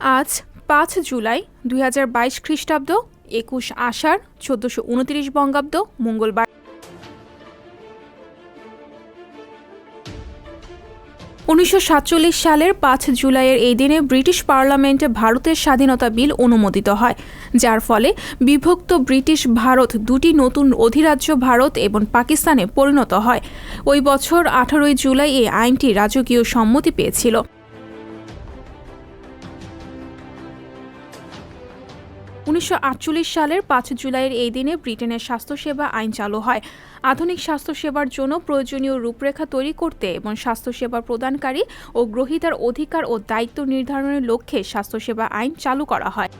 আজ পাঁচ জুলাই দুই হাজার বাইশ খ্রিস্টাব্দ, একুশ আষাঢ়, চোদ্দশো উনত্রিশ বঙ্গাব্দ, মঙ্গলবার। উনিশশো সাতচল্লিশ সালের পাঁচ জুলাইয়ের এই দিনে ব্রিটিশ পার্লামেন্টে ভারতের স্বাধীনতা বিল অনুমোদিত হয়, যার ফলে বিভক্ত ব্রিটিশ ভারত দুটি নতুন অধিরাজ্য ভারত এবং পাকিস্তানে পরিণত হয়। ওই বছর আঠারোই জুলাই এই আইনটি রাজকীয় সম্মতি পেয়েছিল। উনিশশো আটচল্লিশ সালের পাঁচ জুলাইয়ের এই দিনে ব্রিটেনের স্বাস্থ্যসেবা আইন চালু হয়। আধুনিক স্বাস্থ্যসেবার জন্য প্রয়োজনীয় রূপরেখা তৈরি করতে এবং স্বাস্থ্যসেবা প্রদানকারী ও গ্রহীতার অধিকার ও দায়িত্ব নির্ধারণের লক্ষ্যে স্বাস্থ্যসেবা আইন চালু করা হয়।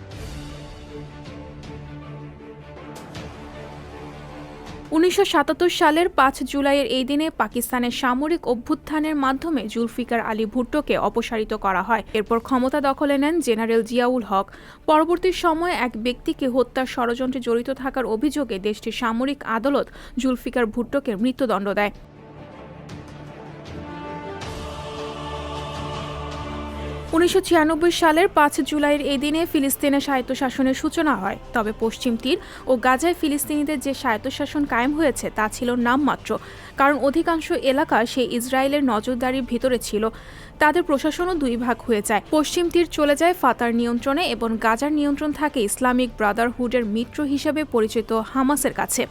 উনিশশো সাতাত্তর সালের পাঁচ জুলাইয়ের এই দিনে পাকিস্তানের সামরিক অভ্যুত্থানের মাধ্যমে জুলফিকার আলী ভুট্টোকে অপসারিত করা হয়। এরপর ক্ষমতা দখলে নেন জেনারেল জিয়াউল হক। পরবর্তী সময়ে এক ব্যক্তিকে হত্যার ষড়যন্ত্রে জড়িত থাকার অভিযোগে দেশটির সামরিক আদালত জুলফিকার ভুট্টোকে মৃত্যুদণ্ড দেয়। উনিশশো ছিয়ানব্বই সালের পাঁচ জুলাইয়ের এই দিনে ফিলিস্তিনের স্বায়ত্তশাসনের সূচনা হয়। তবে পশ্চিম তীর ও গাজায় ফিলিস্তিনিদের যে স্বায়ত্তশাসন কায়েম হয়েছে, তা ছিল নামমাত্র। কারণ অধিকাংশ এলাকা সেই ইসরায়েলের নজরদারির ভিতরে ছিল। তাদের প্রশাসনও দুই ভাগ হয়ে যায়। পশ্চিম তীর চলে যায় ফাতার নিয়ন্ত্রণে এবং গাজার নিয়ন্ত্রণ থাকে ইসলামিক ব্রাদারহুডের মিত্র হিসেবে পরিচিত হামাসের কাছে।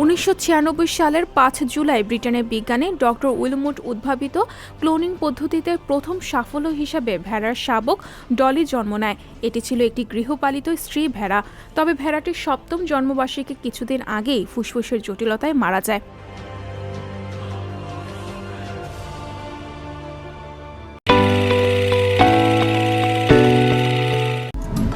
উনিশশো ছিয়ানব্বই সালের পাঁচ জুলাই ব্রিটেনের বিজ্ঞানী ডক্টর উইলমুট উদ্ভাবিত ক্লোনিং পদ্ধতিতে প্রথম সাফল্য হিসাবে ভেড়ার শাবক ডলি জন্ম নেয়। এটি ছিল একটি গৃহপালিত স্ত্রী ভেড়া। তবে ভেড়াটির সপ্তম জন্মবার্ষিকী কিছুদিন আগেই ফুসফুসের জটিলতায় মারা যায়।